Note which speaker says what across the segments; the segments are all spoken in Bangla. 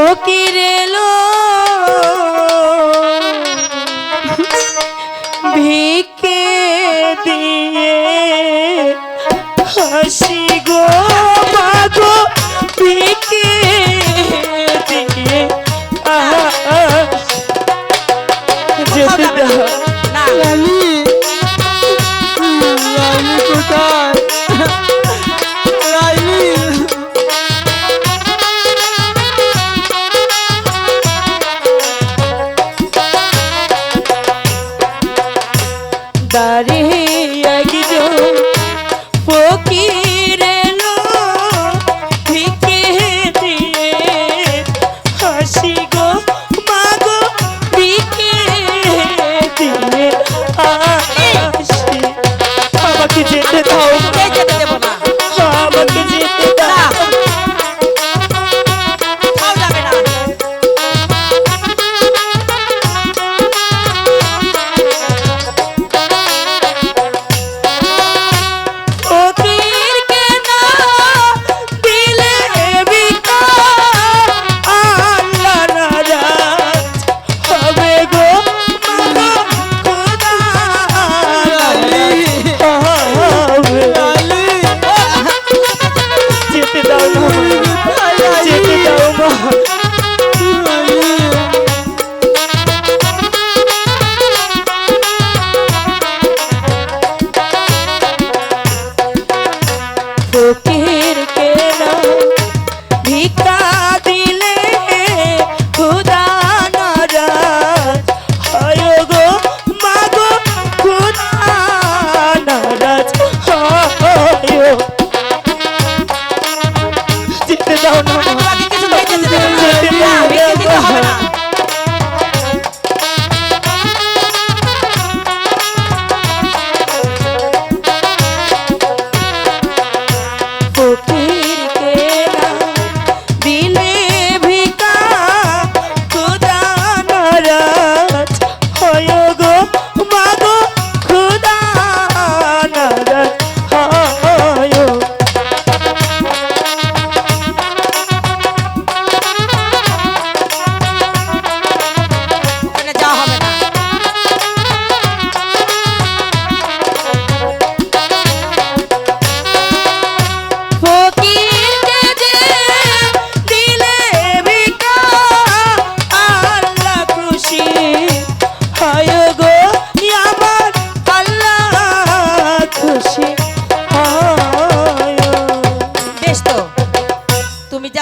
Speaker 1: ফকির এলো। ভিকে দিয়ে হাসি গো মাগো ভিকে দিয়ে আহা, যেতে দাও।
Speaker 2: না।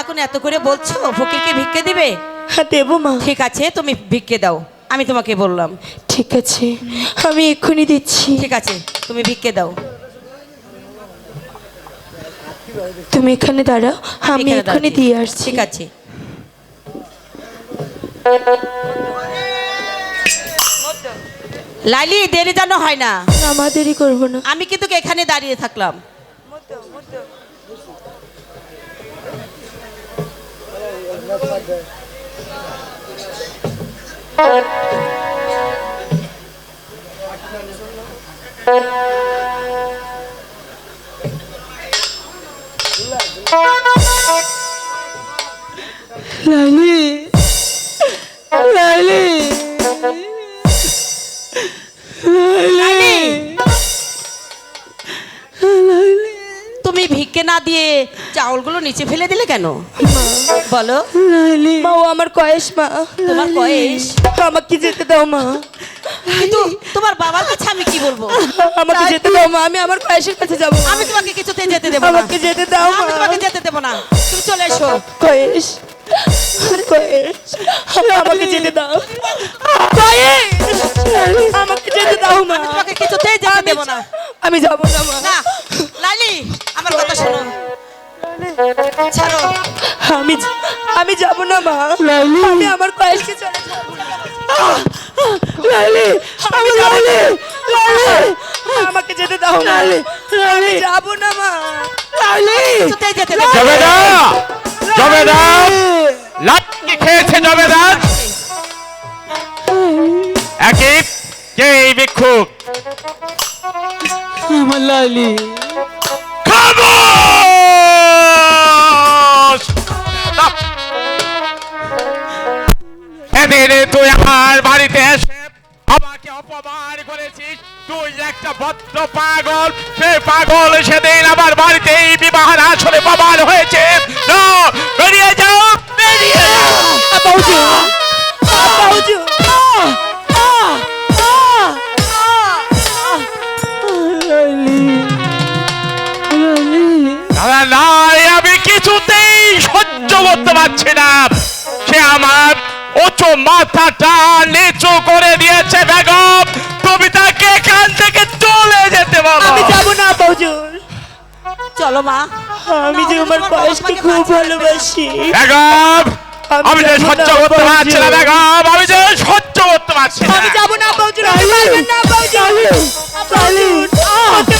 Speaker 2: যখন এত করে বলছো? ফকিরকে ভিক্ষে দিবে?
Speaker 1: হ্যাঁ দেবো মা।
Speaker 2: ঠিক আছে তুমি ভিক্ষে দাও। আমি তোমাকে বললাম।
Speaker 1: ঠিক আছে আমি এক্ষুনি দিচ্ছি।
Speaker 2: ঠিক আছে তুমি ভিক্ষে দাও।
Speaker 1: তুমি এখানে দাঁড়াও আমি
Speaker 2: এখানে
Speaker 1: এক্ষুনি দিয়ে আসছি।
Speaker 2: ঠিক আছে। লালি দেরি যেন হয় না।
Speaker 1: আমাদেরই করব না।
Speaker 2: আমি কিন্তু এখানে দাঁড়িয়ে থাকলাম।
Speaker 3: লালি লালি লালি লালি
Speaker 2: তুমি ভিক্ষে না দিয়ে চাউলগুলো নিচে ফেলে দিলে কেন? বলো।
Speaker 1: মা ও আমার কয়েস মা।
Speaker 2: তোমার বয়স
Speaker 1: আমাকে যেতে দাও মা।
Speaker 2: কিন্তু তোমার বাবার কাছে আমি কি বলব?
Speaker 1: আমাকে যেতে দাও মা। আমি আমার কয়েসের কাছে যাব
Speaker 2: আমি তোমাকে কিছুতে যেতে দেবো না।
Speaker 1: আমাকে যেতে দাও
Speaker 2: আমি তোমাকে যেতে দেবো না। তুমি চলে এসো।
Speaker 1: কয়েস। কয়েস। আমাকে যেতে দাও। আমাকে যেতে দাও মা।
Speaker 2: তোমাকে কিছুতেই যেতে দেবো না।
Speaker 1: আমি যাব না মা।
Speaker 2: ছাড়ো।
Speaker 1: আমি আমি যাব না মা।
Speaker 3: লালি।
Speaker 1: আমি আমার কয়েসকে চলে যাব।
Speaker 3: লালি
Speaker 1: আমি যাব না। আমাকে যেতে দাও না আমি যাব না মা।
Speaker 3: লালি।
Speaker 2: কিছুতেই যেতে না।
Speaker 4: জবেদা জবেদা। লাটকে খেয়েছে জবেদা। একই কে এই ভিক্ষুক?
Speaker 3: আমার লালি।
Speaker 4: একটা বদ্ধ পাগল সে পাগল সেদিন আমার বাড়িতে এই বিবাহের আসলে হয়েছে। না বেরিয়ে যাও বেরিয়ে যাও।
Speaker 5: বাবুজি
Speaker 2: বাবুজি
Speaker 4: আমি কিছুতেই সহ্য করতে পারছি না। সে আমার উঁচু মাথাটা নিচু করে দিয়েছে বেগম। চলো
Speaker 1: মা।
Speaker 2: আমি যে আমার বয়সকে খুব ভালোবাসি।
Speaker 4: বেগম আমি যে সহ্য করতে পারছি না বেগম আমি যে সহ্য করতে পারছি না।
Speaker 2: আমি যাব না বাবুজুর না ওকে